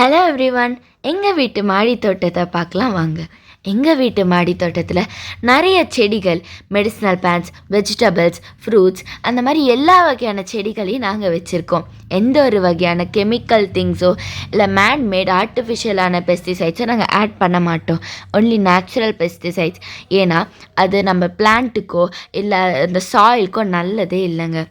Hello every one எங்கள் வீட்டு மாடி தோட்டத்தை பார்க்கலாம் வாங்க. எங்கள் வீட்டு மாடி தோட்டத்தில் நிறைய செடிகள் மெடிசினல் பிளான்ட்ஸ் வெஜிடபிள்ஸ் ஃப்ரூட்ஸ் அந்த மாதிரி எல்லா வகையான செடிகளையும் நாங்கள் வச்சுருக்கோம். எந்த ஒரு வகையான கெமிக்கல் திங்ஸோ இல்லை மேன்மேட் ஆர்டிஃபிஷியலான பெஸ்டிசைட்ஸோ நாங்கள் ஆட் பண்ண மாட்டோம். ஒன்லி நேச்சுரல் பெஸ்டிசைட்ஸ் ஏன்னா அது நம்ம பிளான்ட்டுக்கோ இல்லை இந்த சாயிலுக்கோ நல்லதே இல்லைங்க.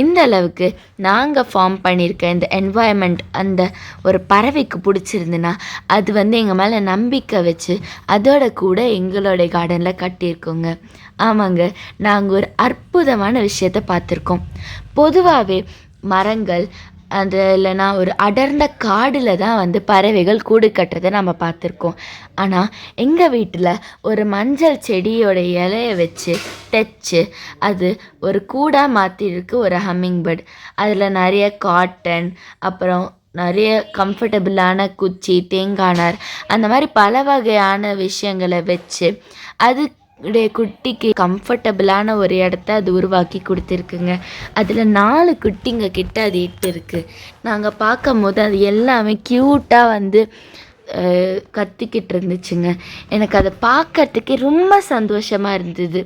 இந்த அளவுக்கு நாங்கள் ஃபார்ம் பண்ணியிருக்க இந்த என்வாயன்மெண்ட் அந்த ஒரு பறவைக்கு பிடிச்சிருந்துன்னா அது வந்து எங்கள் மேலே நம்பிக்கை வச்சு அது அதோட கூட எங்களுடைய கார்டனில் கட்டியிருக்கோங்க. ஆமாங்க நாங்கள் ஒரு அற்புதமான விஷயத்தை பார்த்துருக்கோம். பொதுவாகவே மரங்கள் அது இல்லைனா ஒரு அடர்ந்த காடில் தான் வந்து பறவைகள் கூடு கட்டுறதை நம்ம பார்த்துருக்கோம். ஆனால் எங்கள் வீட்டில் ஒரு மஞ்சள் செடியோட இலையை வச்சு தைச்சு அது ஒரு கூடாக மாற்றிருக்கு ஒரு ஹம்மிங் பேர்ட் அதில் நிறைய காட்டன் அப்புறம் நிறைய கம்ஃபர்டபுளான குச்சி தேங்காய் நார் அந்த மாதிரி பல வகையான விஷயங்களை வச்சு அது உடைய குட்டிக்கு கம்ஃபர்டபுளான ஒரு இடத்த அது உருவாக்கி கொடுத்துருக்குங்க. அதில் நாலு குட்டிங்க கிட்ட அது இட்டு இருக்குது நாங்கள் பார்க்கும் போது அது எல்லாமே க்யூட்டாக வந்து கத்திக்கிட்டு இருந்துச்சுங்க. எனக்கு அதை பார்க்கறதுக்கே ரொம்ப சந்தோஷமாக இருந்தது.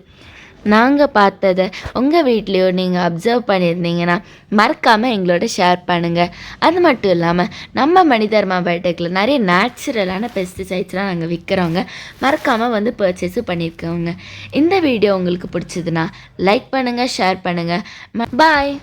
நாங்கள் பார்த்ததை உங்கள் வீட்லேயோ நீங்கள் அப்சர்வ் பண்ணியிருந்தீங்கன்னா மறக்காமல் எங்களோட ஷேர் பண்ணுங்கள் அது மட்டும் இல்லாமல் நம்ம மனிதர்மா பயோடெக்கில் நிறைய நேச்சுரலான பெஸ்டிசைட்ஸ்லாம் நாங்கள் விற்கிறோங்க மறக்காமல் வந்து பர்ச்சேஸும் பண்ணியிருக்கோங்க இந்த வீடியோ உங்களுக்கு பிடிச்சதுன்னா லைக் பண்ணுங்கள் ஷேர் பண்ணுங்கள் பாய்